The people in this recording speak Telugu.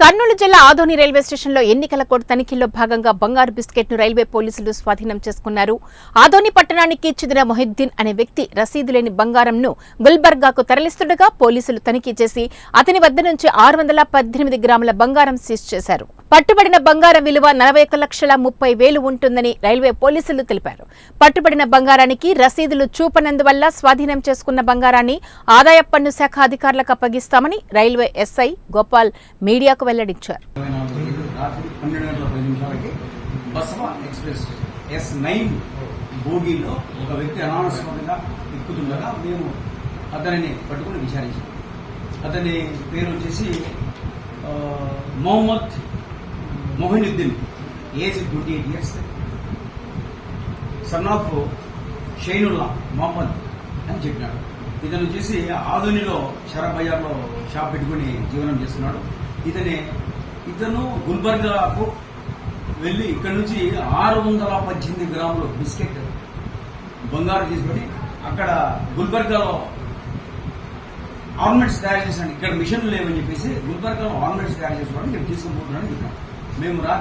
కర్నూలు జిల్లా ఆదోని రైల్వే స్టేషన్లో ఎన్నికల కోడ్ తనిఖీల్లో భాగంగా బంగారు బిస్కెట్ను రైల్వే పోలీసులు స్వాధీనం చేసుకున్నారు. ఆదోని పట్టణానికి చెందిన మొహిద్దీన్ అనే వ్యక్తి రసీదు లేని బంగారంను గుల్బర్గాకు తరలిస్తుండగా పోలీసులు తనిఖీ చేసి అతని వద్ద నుంచి ఆరు వందల పద్దెనిమిది గ్రాముల బంగారం సీజ్ చేశారు. పట్టుబడిన బంగారం విలువ నలభై ఒక్క లక్షల ముప్పై వేలు ఉంటుందని రైల్వే పోలీసులు తెలిపారు. పట్టుబడిన బంగారానికి రసీదులు చూపనందువల్ల స్వాధీనం చేసుకున్న బంగారాన్ని ఆదాయ పన్ను శాఖ అధికారులకు అప్పగిస్తామని రైల్వే ఎస్ఐ గోపాల్ మీడియాకు వెల్లడించారు. బోగీలో ఒక వ్యక్తి ఎక్కుతుండగా మేము అతనిని పట్టుకుని విచారించాం. అతని పేరు వచ్చేసి Mohammad Mohinuddin age twenty eight years son of Shainulla Mohammad అని చెప్పినాడు. ఇతను వచ్చేసి ఆధునిలో షరబ్ బజార్లో షాప్ పెట్టుకుని జీవనం చేస్తున్నాడు. ఇతనే ఇతను గుల్బర్గాకు వెళ్ళి ఇక్కడ నుంచి ఆరు వందల పద్దెనిమిది గ్రాములు బిస్కెట్ బంగారు తీసుకొని అక్కడ గుల్బర్గాలో ఆర్నమెంట్స్ తయారు చేసాను ఇక్కడ మిషన్లు లేవని చెప్పేసి గుల్బర్గాలో ఆర్నమెంట్స్ తయారు చేసుకోవడానికి నేను తీసుకుపోతున్నాను చెప్పాను మేము రా